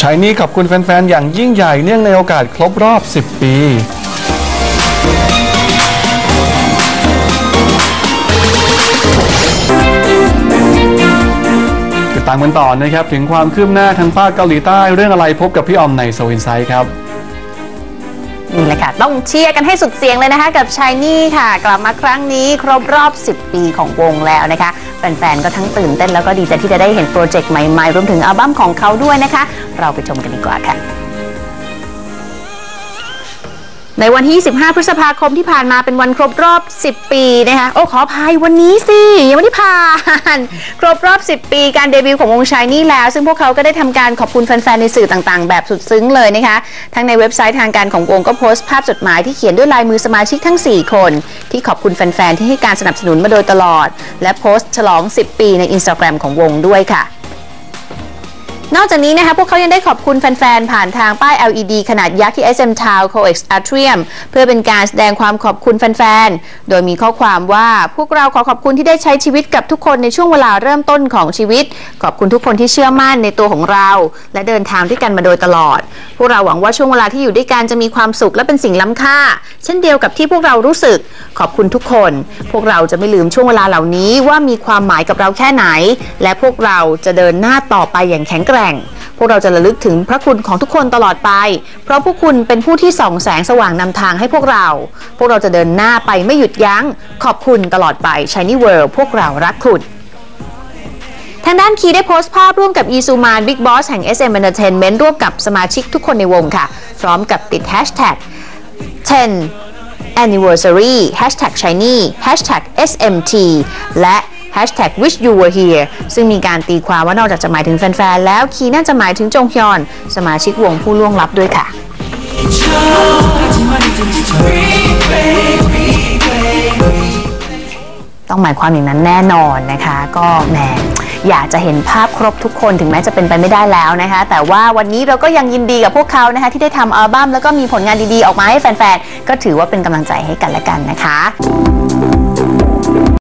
ชายนี่ขอบคุณแฟน ๆ อย่างยิ่งใหญ่เนื่องในโอกาสครบรอบ 10 ปีติดตามกันต่อนะครับ ถึงความคืบหน้าทางภาคเกาหลีใต้เรื่องอะไรพบกับพี่ออมในโซอินไซด์ครับ นี่แหละค่ะ ต้องเชียร์กันให้สุดเสียงเลยนะคะ กับชายนี่ค่ะ กลับมาครั้งนี้ครบรอบ 10 ปีของวงแล้วนะคะ แฟนๆ ก็ทั้งตื่นเต้นแล้วก็ดีใจที่จะได้เห็นโปรเจกต์ใหม่ๆ รวมถึงอัลบั้มของเขาด้วยนะคะ เราไปชมกันดีกว่าค่ะ ในวันที่ 25 พฤษภาคมที่ผ่านมาเป็นวันครบรอบ 10 ปีนะคะ โอ้ขออภัยวันนี้สิยังไม่ได้ผ่าน ครบรอบ 10 ปีการเดบิวต์ของวงชายนี่แล้ว ซึ่งพวกเขาก็ได้ทำการขอบคุณแฟนๆ ในสื่อต่างๆ แบบสุดซึ้งเลยนะคะ ทั้งในเว็บไซต์ทางการของวงก็โพสต์ภาพจดหมายที่เขียนด้วยลายมือสมาชิกทั้ง 4 คน ที่ขอบคุณแฟนๆ ที่ให้การสนับสนุนมาโดยตลอด และโพสต์ฉลอง 10 ปีในอินสตาแกรมของวงด้วยค่ะ นอกจากนี้นะคะพวกเขายังได้ขอบคุณแฟนๆ ผ่านทางป้าย LED ขนาดยักษ์ที่ SM Town Coex Atrium เพื่อเป็นการแสดงความขอบคุณแฟนๆ โดยมีข้อความว่าพวกเราขอขอบคุณที่ได้ใช้ชีวิตกับทุกคนในช่วงเวลาเริ่มต้นของชีวิต ขอบคุณทุกคนที่เชื่อมั่นในตัวของเรา และเดินทางด้วยกันมาโดยตลอด พวกเราหวังว่าช่วงเวลาที่อยู่ด้วยกันจะมีความสุขและเป็นสิ่งล้ำค่า เช่นเดียวกับที่พวกเรารู้สึกขอบคุณทุกคน พวกเราจะไม่ลืมช่วงเวลาเหล่านี้ว่ามีความหมายกับเราแค่ไหน และพวกเราจะเดินหน้าต่อไปอย่างแข็งแกร่ง พวกเราจะระลึกถึงพระคุณของทุกคนตลอดไป เพราะพวกคุณเป็นผู้ที่ส่องแสงสว่างนำทางให้พวกเรา พวกเราจะเดินหน้าไปไม่หยุดยัง้ง ขอบคุณตลอดไป Shiny World พวกเรารักคุณ ทางด้านคีได้โพสต์ภาพร่วมกับอีซูมานบิ๊กบอสแห่ง SM Entertainment ร่วมกับสมาชิกทุกคนในวงค่ะ พร้อมกับติด hashtag 10 anniversary hashtag shiny hashtag smt และ hashtag wish you were here ซึ่งมีการตีความว่านอกจากจะหมายถึงแฟน ๆ แล้วคีน่าจะหมายถึงจงฮยอน สมาชิกวงผู้ล่วงลับด้วยค่ะต้องหมายความอย่างนั้นแน่นอนนะคะ ก็แหม อยากจะเห็นภาพครบทุกคนถึงแม้จะเป็นไปไม่ได้แล้วนะคะ แต่ว่าวันนี้เราก็ยังยินดีกับพวกเขานะคะที่ได้ทำอัลบั้มแล้วก็มีผลงานดีๆออกมาให้แฟนๆก็ถือว่าเป็นกำลังใจให้กันและกันนะคะ